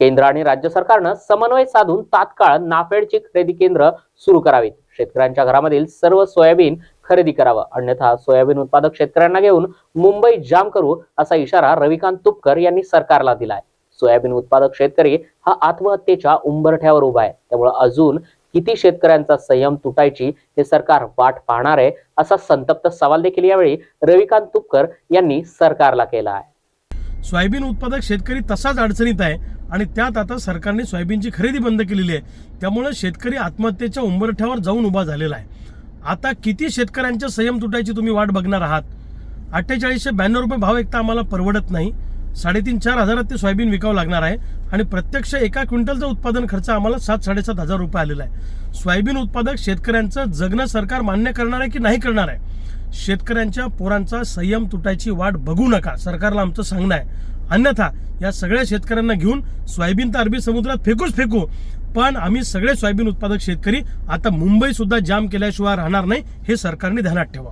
केंद्र आणि राज्य सरकारनं समन्वय साधून तात्काळ नाफेडची खरेदी केंद्र सुरू करावीत. शेतकऱ्यांच्या घरामधील सर्व सोयाबीन खरेदी करावं. अन्यथा सोयाबीन उत्पादक शेतकऱ्यांना घेऊन मुंबई जाम करू असा इशारा रविकांत तुपकर यांनी सरकारला दिलाय. सोयाबीन उत्पादक शेतकरी हा आत्महत्येच्या उंबरठ्यावर उभा आहे. त्यामुळे अजून किती शेतकऱ्यांचा संयम तुटायची हे सरकार वाट पाहणार आहे असा संतप्त सवाल देखील यावेळी रविकांत तुपकर यांनी सरकारला केला आहे. सोयाबीन उत्पादक शेतकरी तसाच अडचणीत आहे आणि त्यात आता सरकारने सोयाबीनची खरेदी बंद केलेली आहे. त्यामुळे शेतकरी आत्महत्येच्या उंबरठ्यावर जाऊन उभा झालेला आहे. आता किती शेतकऱ्यांच्या संयम तुटायची तुम्ही वाट बघणार आहात? अठ्ठेचाळीसशे ब्याण्णव रुपये भाव एक तर आम्हाला परवडत नाही. साडेतीन चार हजारात ते सोयाबीन विकावं लागणार आहे. आणि प्रत्यक्ष एका क्विंटलचा उत्पादन खर्च आम्हाला सात साडेसात हजार रुपये आलेला आहे. सोयाबीन उत्पादक शेतकऱ्यांचं जगणं सरकार मान्य करणार आहे की नाही करणार आहे? शेतकऱ्यांच्या पोरांचा संयम तुटायची वाट बघू नका. सरकारला आमचं सांगणं आहे. अन्यथा या सगळ्या शेतकऱ्यांना घेऊन सोयाबीन तर अरबी समुद्रात फेकूच फेकू. पण आम्ही सगळे सोयाबीन उत्पादक शेतकरी आता मुंबई सुद्धा जाम केल्याशिवाय राहणार नाही हे सरकारने ध्यानात ठेवा.